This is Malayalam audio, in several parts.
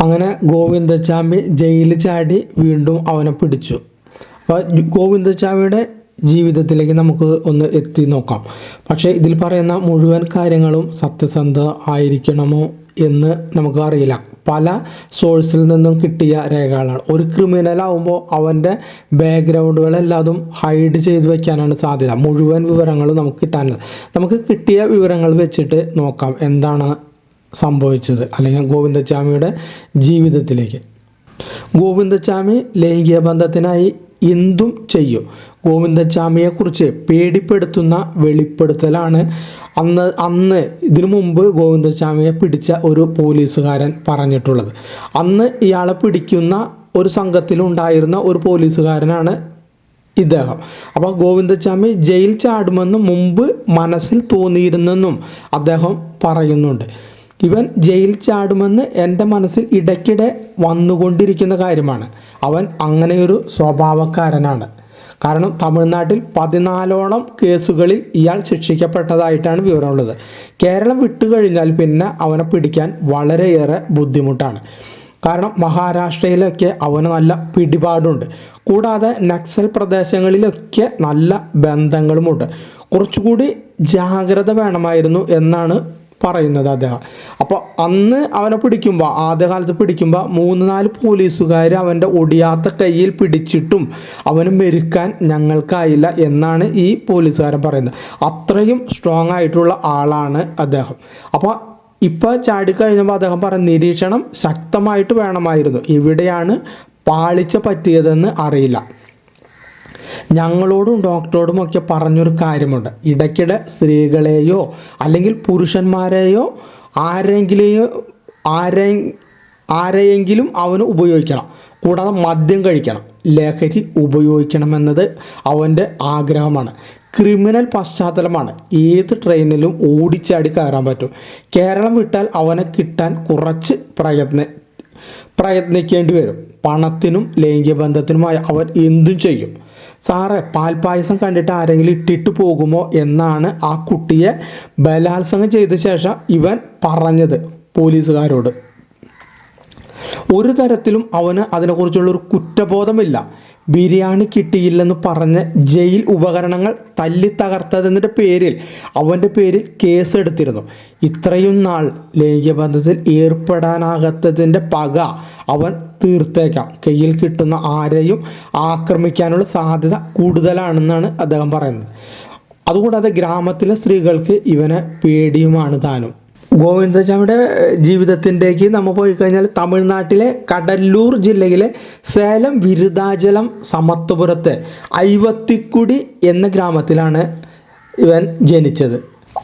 അങ്ങനെ ഗോവിന്ദച്ചാമി ജയിലിൽ ചാടി വീണ്ടും അവനെ പിടിച്ചു. അപ്പോൾ ഗോവിന്ദച്ചാമിയുടെ ജീവിതത്തിലേക്ക് നമുക്ക് ഒന്ന് എത്തി നോക്കാം. പക്ഷേ ഇതിൽ പറയുന്ന മുഴുവൻ കാര്യങ്ങളും സത്യസന്ധ ആയിരിക്കണമോ എന്ന് നമുക്ക് അറിയില്ല. പല സോഴ്സിൽ നിന്നും കിട്ടിയ രേഖകളാണ്. ഒരു ക്രിമിനൽ ആവുമ്പോൾ അവന്റെ ബാക്ക്ഗ്രൗണ്ടുകളെല്ലാതും ഹൈഡ് ചെയ്ത് വെക്കാനാണ് സാധ്യത. മുഴുവൻ വിവരങ്ങളും നമുക്ക് കിട്ടാനുള്ളത്. നമുക്ക് കിട്ടിയ വിവരങ്ങൾ വെച്ചിട്ട് നോക്കാം. എന്താണ് സംഭവിച്ചത്. അല്ലെങ്കിൽ ഗോവിന്ദച്ചാമിയുടെ ജീവിതത്തിലേക്ക്. ഗോവിന്ദച്ചാമി ലൈംഗിക ബന്ധത്തിനായി എന്തും ചെയ്യും. ഗോവിന്ദച്ചാമിയെക്കുറിച്ച് പേടിപ്പെടുത്തുന്ന വെളിപ്പെടുത്തലാണ്. അന്ന് അന്ന് ഇതിനു മുമ്പ് ഗോവിന്ദച്ചാമിയെ പിടിച്ച ഒരു പോലീസുകാരൻ പറഞ്ഞിട്ടുള്ളത്. അന്ന് ഇയാളെ പിടിക്കുന്ന ഒരു സംഘത്തിലുണ്ടായിരുന്ന ഒരു പോലീസുകാരനാണ് ഇദ്ദേഹം. അപ്പോൾ ഗോവിന്ദച്ചാമി ജയിൽ ചാടുമെന്ന് മുമ്പ് മനസ്സിൽ തോന്നിയിരുന്നെന്നും അദ്ദേഹം പറയുന്നുണ്ട്. ഇവൻ ജയിൽ ചാടുമെന്ന് എന്റെ മനസ്സിൽ ഇടയ്ക്കിടെ വന്നുകൊണ്ടിരിക്കുന്ന കാര്യമാണ്. അവൻ അങ്ങനെയൊരു സ്വഭാവക്കാരനാണ്. കാരണം തമിഴ്നാട്ടിൽ പതിനാലോളം കേസുകളിൽ ഇയാൾ ശിക്ഷിക്കപ്പെട്ടതായിട്ടാണ് വിവരമുള്ളത്. കേരളം വിട്ടുകഴിഞ്ഞാൽ പിന്നെ അവനെ പിടിക്കാൻ വളരെയേറെ ബുദ്ധിമുട്ടാണ്. കാരണം മഹാരാഷ്ട്രയിലൊക്കെ അവന് നല്ല പിടിപാടുണ്ട്. കൂടാതെ നക്സൽ പ്രദേശങ്ങളിലൊക്കെ നല്ല ബന്ധങ്ങളുമുണ്ട്. കുറച്ചുകൂടി ജാഗ്രത വേണമായിരുന്നു എന്നാണ് പറയുന്നത് അദ്ദേഹം അപ്പോൾ അന്ന് അവനെ പിടിക്കുമ്പോൾ ആദ്യകാലത്ത് പിടിക്കുമ്പോൾ മൂന്ന് നാല് പോലീസുകാർ അവന്റെ ഒടിയാത്ത കയ്യിൽ പിടിച്ചിട്ടും അവന് മെരുക്കാൻ ഞങ്ങൾക്കായില്ല എന്നാണ് ഈ പോലീസുകാരൻ പറയുന്നത്. അത്രയും സ്ട്രോങ് ആയിട്ടുള്ള ആളാണ് അദ്ദേഹം. അപ്പോൾ ഇപ്പോൾ ചാടിക്കഴിഞ്ഞപ്പോൾ അദ്ദേഹം പറഞ്ഞ നിരീക്ഷണം ശക്തമായിട്ട് വേണമായിരുന്നു. ഇവിടെയാണ് പാളിച്ച പറ്റിയതെന്ന് അറിയില്ല. ഞങ്ങളോടും ഡോക്ടറോടും ഒക്കെ പറഞ്ഞൊരു കാര്യമുണ്ട്. ഇടയ്ക്കിടെ സ്ത്രീകളെയോ അല്ലെങ്കിൽ പുരുഷന്മാരെയോ ആരെങ്കിലെയോ ആരെ ആരെയെങ്കിലും അവന് ഉപയോഗിക്കണം. കൂടാതെ മദ്യം കഴിക്കണം. ലഹരി ഉപയോഗിക്കണമെന്നത് അവന്റെ ആഗ്രഹമാണ്. ക്രിമിനൽ പശ്ചാത്തലമാണ്. ഏത് ട്രെയിനിലും ഓടിച്ചാടി കയറാൻ പറ്റും. കേരളം വിട്ടാൽ അവനെ കിട്ടാൻ കുറച്ച് പ്രയത്ന പ്രയത്നിക്കേണ്ടി വരും പണത്തിനും ലൈംഗിക ബന്ധത്തിനുമായി അവൻ എന്തും ചെയ്യും. സാറേ പാൽപ്പായസം കണ്ടിട്ട് ആരെങ്കിലും ഇട്ടിട്ട് പോകുമോ എന്നാണ് ആ കുട്ടിയെ ബലാത്സംഗം ചെയ്ത ശേഷം ഇവൻ പറഞ്ഞത് പോലീസുകാരോട്. ഒരു തരത്തിലും അവന് അതിനെക്കുറിച്ചുള്ള ഒരു കുറ്റബോധമില്ല. ബിരിയാണി കിട്ടിയില്ലെന്ന് പറഞ്ഞ് ജയിൽ ഉപകരണങ്ങൾ തല്ലി തകർത്തതിന്റെ പേരിൽ അവന്റെ പേരിൽ കേസെടുത്തിരുന്നു. ഇത്രയും നാൾ ലൈംഗിക ബന്ധത്തിൽ ഏർപ്പെടാനാകാത്തതിന്റെ പക അവൻ തീർത്തേക്കാം. കയ്യിൽ കിട്ടുന്ന ആരെയും ആക്രമിക്കാനുള്ള സാധ്യത കൂടുതലാണെന്നാണ് അദ്ദേഹം പറയുന്നത്. അതുകൂടാതെ ഗ്രാമത്തിലെ സ്ത്രീകൾക്ക് ഇവനെ പേടിയുമാണ് താനും. ഗോവിന്ദചാമിയുടെ ജീവിതത്തിന്റെക്ക് നമ്മൾ പോയി കഴിഞ്ഞാൽ തമിഴ്നാട്ടിലെ കടല്ലൂർ ജില്ലയിലെ സേലം വിരുദാചലം സമത്വപുരത്തെ ഐവത്തിക്കുടി എന്ന ഗ്രാമത്തിലാണ് ഇവൻ ജനിച്ചത്.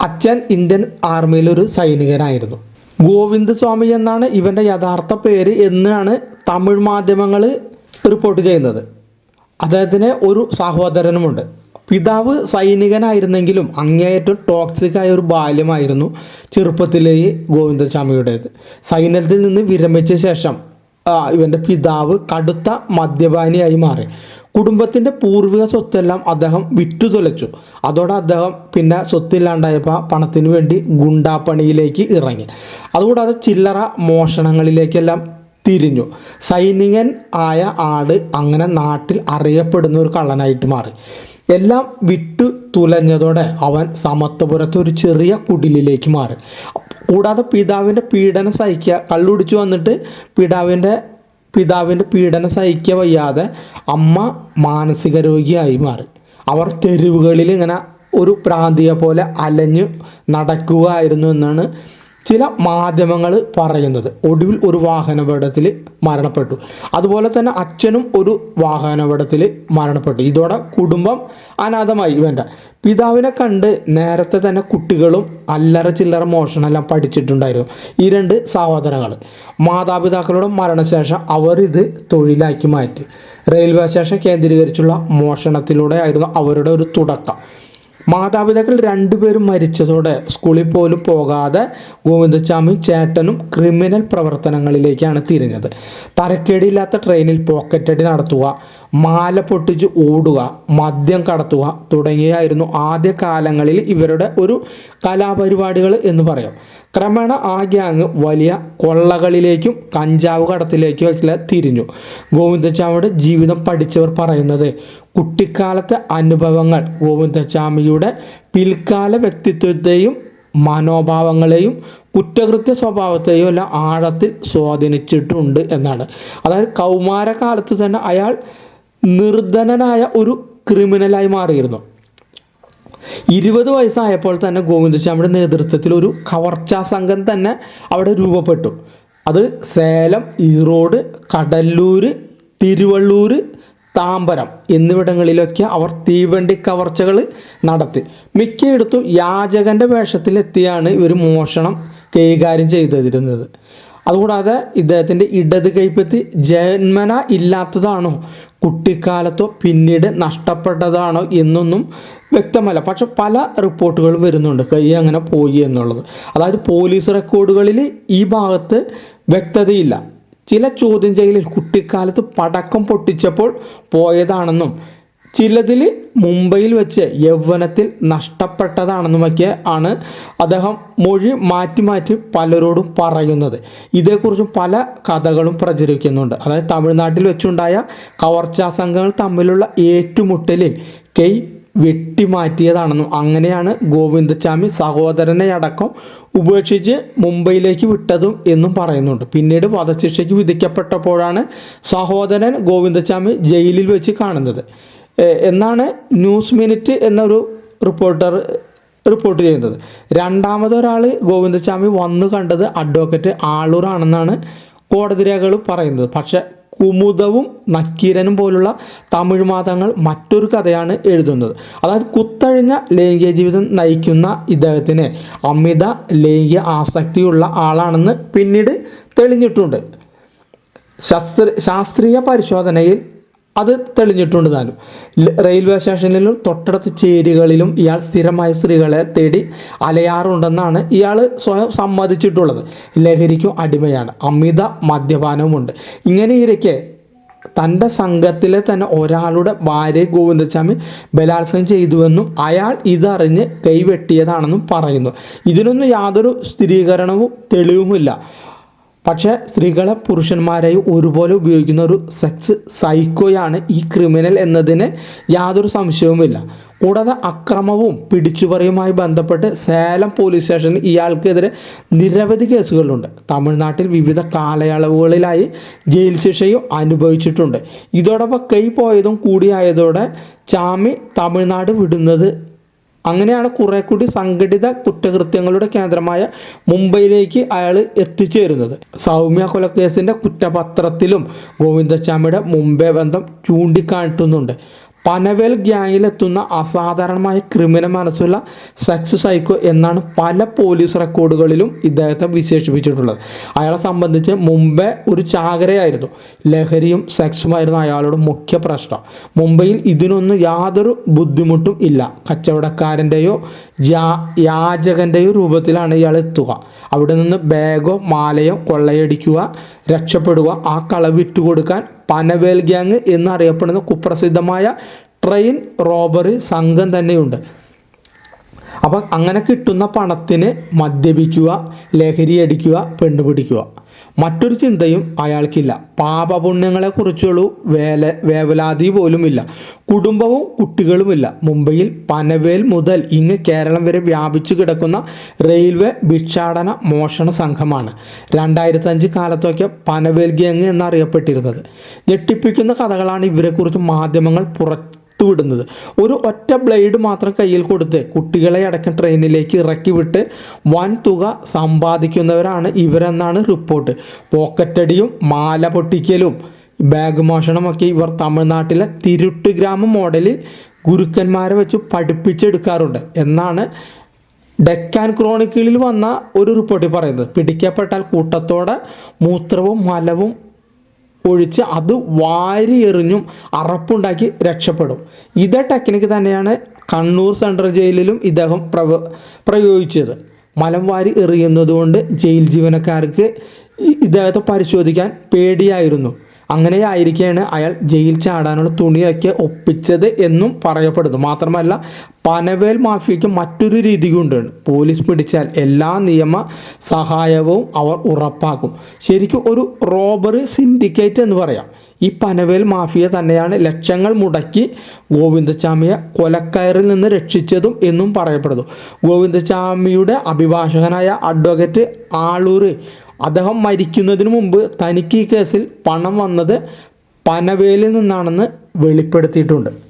അച്ഛൻ ഇന്ത്യൻ ആർമിയിലൊരു സൈനികനായിരുന്നു. ഗോവിന്ദസ്വാമി എന്നാണ് ഇവന്റെ യഥാർത്ഥ പേര് എന്നാണ് തമിഴ് മാധ്യമങ്ങൾ റിപ്പോർട്ട് ചെയ്യുന്നത്. അദ്ദേഹത്തിന് ഒരു സഹോദരനുമുണ്ട്. പിതാവ് സൈനികനായിരുന്നെങ്കിലും അങ്ങേയറ്റം ടോക്സിക് ആയ ഒരു ബാല്യമായിരുന്നു ചെറുപ്പത്തിലെ ഗോവിന്ദസ്വാമിയുടേത്. സൈന്യത്തിൽ നിന്ന് വിരമിച്ച ശേഷം ഇവന്റെ പിതാവ് കടുത്ത മദ്യപാനിയായി മാറി. കുടുംബത്തിന്റെ പൂർവിക സ്വത്തെല്ലാം അദ്ദേഹം വിറ്റു തുലച്ചു അതോടെ അദ്ദേഹം പിന്നെ സ്വത്തില്ലാണ്ടായപ്പോൾ പണത്തിന് വേണ്ടി ഗുണ്ടാപ്പണിയിലേക്ക് ഇറങ്ങി. അതുകൂടാതെ ചില്ലറ മോഷണങ്ങളിലേക്കെല്ലാം തിരിഞ്ഞു. സൈനികൻ ആയ ആട് അങ്ങനെ നാട്ടിൽ അറിയപ്പെടുന്ന ഒരു കള്ളനായിട്ട് മാറി. എല്ലാം വിട്ടു തുലഞ്ഞതോടെ അവൻ സമത്വപുരത്ത് ഒരു ചെറിയ കുടിലിലേക്ക് മാറി. കൂടാതെ പിതാവിന്റെ പീഡനം സഹിക്കുക കള്ളുടിച്ചു വന്നിട്ട് പിതാവിന്റെ പിതാവിന്റെ പീഡനം സഹിക്കുക വയ്യാതെ അമ്മ മാനസിക രോഗിയായി മാറി. അവർ തെരുവുകളിൽ ഇങ്ങനെ ഒരു പ്രാന്തിയെ പോലെ അലഞ്ഞു നടക്കുകയായിരുന്നു എന്നാണ് ചില മാധ്യമങ്ങൾ പറയുന്നത്. ഒടുവിൽ ഒരു വാഹനാപകടത്തിൽ മരണപ്പെട്ടു. അതുപോലെ തന്നെ അച്ഛനും ഒരു വാഹനാപകടത്തിൽ മരണപ്പെട്ടു. ഇതോടെ കുടുംബം അനാഥമായി. ഇവന്റെ പിതാവിനെ കണ്ട് നേരത്തെ തന്നെ കുട്ടികളും അല്ലറ ചില്ലറ മോഷണമെല്ലാം പഠിച്ചിട്ടുണ്ടായിരുന്നു. ഈ രണ്ട് സഹോദരങ്ങൾ മാതാപിതാക്കളുടെ മരണശേഷം അവർ ഇത് തൊഴിലാക്കി മാറ്റി. റെയിൽവേ സ്റ്റേഷൻ കേന്ദ്രീകരിച്ചുള്ള മോഷണത്തിലൂടെ ആയിരുന്നു അവരുടെ ഒരു തുടക്കം. മാതാപിതാക്കൾ രണ്ടുപേരും മരിച്ചതോടെ സ്കൂളിൽ പോലും പോകാതെ ഗോവിന്ദസ്വാമി ചേട്ടനും ക്രിമിനൽ പ്രവർത്തനങ്ങളിലേക്കാണ് തിരിഞ്ഞത്. തരക്കേടില്ലാത്ത ട്രെയിനിൽ പോക്കറ്റടി നടത്തുക മാല പൊട്ടിച്ച് ഓടുക മദ്യം കടത്തുക തുടങ്ങിയായിരുന്നു ആദ്യ കാലങ്ങളിൽ ഇവരുടെ ഒരു കലാപരിപാടികൾ എന്ന് പറയാം. ക്രമേണ ആ ഗ്യാങ് വലിയ കൊള്ളകളിലേക്കും കഞ്ചാവ് കടത്തിലേക്കും ഒക്കെ തിരിഞ്ഞു. ഗോവിന്ദച്ചാമിയുടെ ജീവിതം പഠിച്ചവർ പറയുന്നത് കുട്ടിക്കാലത്തെ അനുഭവങ്ങൾ ഗോവിന്ദസ്വാമിയുടെ പിൽക്കാല വ്യക്തിത്വത്തെയും മനോഭാവങ്ങളെയും കുറ്റകൃത്യ സ്വഭാവത്തെയും എല്ലാം ആഴത്തിൽ സ്വാധീനിച്ചിട്ടുണ്ട് എന്നാണ്. അതായത് കൗമാരകാലത്ത് തന്നെ അയാൾ നിർധനനായ ഒരു ക്രിമിനലായി മാറിയിരുന്നു. ഇരുപത് വയസ്സായപ്പോൾ തന്നെ ഗോവിന്ദസ്വാമിയുടെ നേതൃത്വത്തിൽ ഒരു കവർച്ചാ സംഘം തന്നെ അവിടെ രൂപപ്പെട്ടു. അത് സേലം ഈറോഡ് കടല്ലൂർ തിരുവള്ളൂർ താമ്പരം എന്നിവിടങ്ങളിലൊക്കെ അവർ തീവണ്ടി കവർച്ചകൾ നടത്തി. മിക്കയിടത്തും യാചകന്റെ വേഷത്തിലെത്തിയാണ് ഇവർ മോഷണം കൈകാര്യം ചെയ്തിരുന്നത്. അതുകൂടാതെ ഇദ്ദേഹത്തിന്റെ ഇടത് കൈപ്പത്തി ജന്മന ഇല്ലാത്തതാണോ കുട്ടിക്കാലത്തോ പിന്നീട് നഷ്ടപ്പെട്ടതാണോ എന്നൊന്നും വ്യക്തമല്ല. പക്ഷെ പല റിപ്പോർട്ടുകളും വരുന്നുണ്ട് കൈ അങ്ങനെ പോയി എന്നുള്ളത്. അതായത് പോലീസ് റെക്കോർഡുകളിൽ ഈ ഭാഗത്ത് വ്യക്തതയില്ല. ചില ചോദ്യം ചെയ്യലിൽ കുട്ടിക്കാലത്ത് പടക്കം പൊട്ടിച്ചപ്പോൾ പോയതാണെന്നും ചിലതിൽ മുംബൈയിൽ വെച്ച് യൗവനത്തിൽ നഷ്ടപ്പെട്ടതാണെന്നുമൊക്കെ ആണ് അദ്ദേഹം മൊഴി മാറ്റി മാറ്റി പലരോടും പറയുന്നത്. ഇതേക്കുറിച്ചും പല കഥകളും പ്രചരിക്കുന്നുണ്ട്. അതായത് തമിഴ്നാട്ടിൽ വെച്ചുണ്ടായ കവർച്ചാ സംഘങ്ങൾ തമ്മിലുള്ള ഏറ്റുമുട്ടലിൽ കൈ വെട്ടിമാറ്റിയതാണെന്നും അങ്ങനെയാണ് ഗോവിന്ദസ്വാമി സഹോദരനെ അടക്കം ഉപേക്ഷിച്ച് മുംബൈയിലേക്ക് വിട്ടതും എന്നും പറയുന്നുണ്ട്. പിന്നീട് വധശിക്ഷയ്ക്ക് വിധിക്കപ്പെട്ടപ്പോഴാണ് സഹോദരൻ ഗോവിന്ദസ്വാമി ജയിലിൽ വെച്ച് കാണുന്നത്. എന്നാണ് ന്യൂസ് മിനിറ്റ് എന്നൊരു റിപ്പോർട്ടർ റിപ്പോർട്ട് ചെയ്യുന്നത്. രണ്ടാമതൊരാൾ ഗോവിന്ദസ്വാമി വന്നു കണ്ടത് അഡ്വക്കേറ്റ് ആളൂറാണെന്നാണ് കോടതി രേഖകൾ പറയുന്നത്. പക്ഷെ കുമുദവും നക്കീരനും പോലുള്ള തമിഴ് മാതങ്ങൾ മറ്റൊരു കഥയാണ് എഴുതുന്നത്. അതായത് കുത്തഴിഞ്ഞ ലൈംഗിക ജീവിതം നയിക്കുന്ന ഇദ്ദേഹത്തിന് അമിത ലൈംഗിക ആസക്തിയുള്ള ആളാണെന്ന് പിന്നീട് തെളിഞ്ഞിട്ടുണ്ട്. ശാസ്ത്ര ശാസ്ത്രീയ പരിശോധനയിൽ അത് തെളിഞ്ഞിട്ടുണ്ട് താനും. റെയിൽവേ സ്റ്റേഷനിലും തൊട്ടടുത്ത ചേരികളിലും ഇയാൾ സ്ഥിരമായ സ്ത്രീകളെ തേടി അലയാറുണ്ടെന്നാണ് ഇയാൾ സ്വയം സമ്മതിച്ചിട്ടുള്ളത്. ലഹരിക്കും അടിമയാണ്. അമിത മദ്യപാനവുമുണ്ട്. ഇങ്ങനെ ഇരിക്കെ തന്റെ സംഘത്തിലെ തന്നെ ഒരാളുടെ ഭാര്യ ഗോവിന്ദസ്വാമി ബലാത്സംഗം ചെയ്തുവെന്നും അയാൾ ഇതറിഞ്ഞ് കൈവെട്ടിയതാണെന്നും പറയുന്നു. ഇതിനൊന്നും യാതൊരു സ്ഥിരീകരണവും തെളിവുമില്ല. പക്ഷേ സ്ത്രീകളെ പുരുഷന്മാരെയും ഒരുപോലെ ഉപയോഗിക്കുന്ന ഒരു സെക്സ് സൈക്കോയാണ് ഈ ക്രിമിനൽ എന്നതിന് യാതൊരു സംശയവുമില്ല. കൂടാതെ അക്രമവും പിടിച്ചുപറിയുമായി ബന്ധപ്പെട്ട് സേലം പോലീസ് സ്റ്റേഷനിൽ ഇയാൾക്കെതിരെ നിരവധി കേസുകളുണ്ട്. തമിഴ്നാട്ടിൽ വിവിധ കാലയളവുകളിലായി ജയിൽ ശിക്ഷയും അനുഭവിച്ചിട്ടുണ്ട്. ഇതോടൊപ്പം കൈ പോയതും കൂടിയായതോടെ ചാമി തമിഴ്നാട് വിടുന്നത് അങ്ങനെയാണ് കുറെ കൂടി സംഘടിത കുറ്റകൃത്യങ്ങളുടെ കേന്ദ്രമായ മുംബൈയിലേക്ക് അയാൾ എത്തിച്ചേരുന്നത്. സൗമ്യ കൊലക്കേസിന്റെ കുറ്റപത്രത്തിലും ഗോവിന്ദച്ചാമിയുടെ മുംബൈ ബന്ധം ചൂണ്ടിക്കാട്ടുന്നുണ്ട് പനവേൽ ഗ്യാങ്ങിലെത്തുന്ന അസാധാരണമായ ക്രിമിനൽ മനസ്സുള്ള സെക്സ് സൈക്കോ എന്നാണ് പല പോലീസ് റെക്കോർഡുകളിലും ഇദ്ദേഹത്തെ വിശേഷിപ്പിച്ചിട്ടുള്ളത്. അയാളെ സംബന്ധിച്ച് മുമ്പേ ഒരു ചാകരയായിരുന്നു. ലഹരിയും സെക്സുമായിരുന്നു അയാളുടെ മുഖ്യ പ്രശ്നം. മുംബൈയിൽ ഇതിനൊന്നും യാതൊരു ബുദ്ധിമുട്ടും ഇല്ല. കച്ചവടക്കാരന്റെയോ യാചകന്റെയോ രൂപത്തിലാണ് ഇയാൾ എത്തുക. അവിടെ നിന്ന് ബാഗോ മാലയോ കൊള്ളയടിക്കുക രക്ഷപ്പെടുക ആ കള വിട്ടുകൊടുക്കാൻ പനവേൽ ഗ്യാങ് എന്നറിയപ്പെടുന്ന കുപ്രസിദ്ധമായ ട്രെയിൻ റോബറി സംഘം തന്നെയുണ്ട്. അപ്പം അങ്ങനെ കിട്ടുന്ന പണത്തിന് മദ്യപിക്കുക ലഹരി അടിക്കുക പെണ്ണുപിടിക്കുക മറ്റൊരു ചിന്തയും അയാൾക്കില്ല. പാപപുണ്യങ്ങളെക്കുറിച്ചുള്ള വേല വേവലാതി പോലുമില്ല. കുടുംബവും കുട്ടികളുമില്ല. മുംബൈയിൽ പനവേൽ മുതൽ ഇങ്ങ് കേരളം വരെ വ്യാപിച്ചു കിടക്കുന്ന റെയിൽവേ ഭിക്ഷാടന മോഷണ സംഘമാണ്. രണ്ടായിരത്തി അഞ്ച് കാലത്തൊക്കെ പനവേൽ ഗ്യാങ് എന്നറിയപ്പെട്ടിരുന്നത്. ഞെട്ടിപ്പിക്കുന്ന കഥകളാണ് ഇവരെക്കുറിച്ച് മാധ്യമങ്ങൾ പുറത്തു വിടുന്നത്. ഒരു ഒറ്റ ബ്ലേഡ് മാത്രം കയ്യിൽ കൊടുത്ത് കുട്ടികളെ അടക്കം ട്രെയിനിലേക്ക് ഇറക്കി വിട്ട് വൻ തുക സമ്പാദിക്കുന്നവരാണ് ഇവരെന്നാണ് റിപ്പോർട്ട്. പോക്കറ്റടിയും മാല പൊട്ടിക്കലും ബാഗ് മോഷണമൊക്കെ ഇവർ തമിഴ്നാട്ടിലെ തിരുട്ട് ഗ്രാമം മോഡലിൽ ഗുരുക്കന്മാരെ വെച്ച് പഠിപ്പിച്ചെടുക്കാറുണ്ട് എന്നാണ് ഡെക്കാൻ ക്രോണിക്കിളിൽ വന്ന ഒരു റിപ്പോർട്ടിൽ പറയുന്നത്. പിടിക്കപ്പെട്ടാൽ കൂട്ടത്തോടെ മൂത്രവും മലവും ഒഴിച്ച് അത് വാരി എറിഞ്ഞും അറപ്പുണ്ടാക്കി രക്ഷപ്പെടും. ഇതേ ടെക്നിക്ക് തന്നെയാണ് കണ്ണൂർ സെൻട്രൽ ജയിലിലും ഇദ്ദേഹം പ്രവ പ്രയോഗിച്ചത്. മലം വാരി എറിയുന്നതുകൊണ്ട് ജയിൽ ജീവനക്കാർക്ക് ഇദ്ദേഹത്തെ പരിശോധിക്കാൻ പേടിയായിരുന്നു. അങ്ങനെയായിരിക്കെയാണ് അയാൾ ജയിൽ ചാടാനുള്ള തുണിയൊക്കെ ഒപ്പിച്ചത് എന്നും പറയപ്പെടുന്നു. മാത്രമല്ല പനവേൽ മാഫിയയ്ക്ക് മറ്റൊരു രീതി കൊണ്ടാണ് പോലീസ് പിടിച്ചാൽ എല്ലാ നിയമ സഹായവും അവർ ഉറപ്പാക്കും. ശരിക്കും ഒരു റോബറി സിൻഡിക്കേറ്റ് എന്ന് പറയാം. ഈ പനവേൽ മാഫിയ തന്നെയാണ് ലക്ഷങ്ങൾ മുടക്കി ഗോവിന്ദസ്വാമിയെ കൊലക്കയറിൽ നിന്ന് രക്ഷിച്ചതും എന്നും പറയപ്പെടുന്നു. ഗോവിന്ദസ്വാമിയുടെ അഭിഭാഷകനായ അഡ്വക്കേറ്റ് ആളൂർ അദ്ദേഹം മരിക്കുന്നതിന് മുമ്പ് തനിക്ക് ഈ കേസിൽ പണം വന്നത് പനവേലിൽ നിന്നാണെന്ന് വെളിപ്പെടുത്തിയിട്ടുണ്ട്.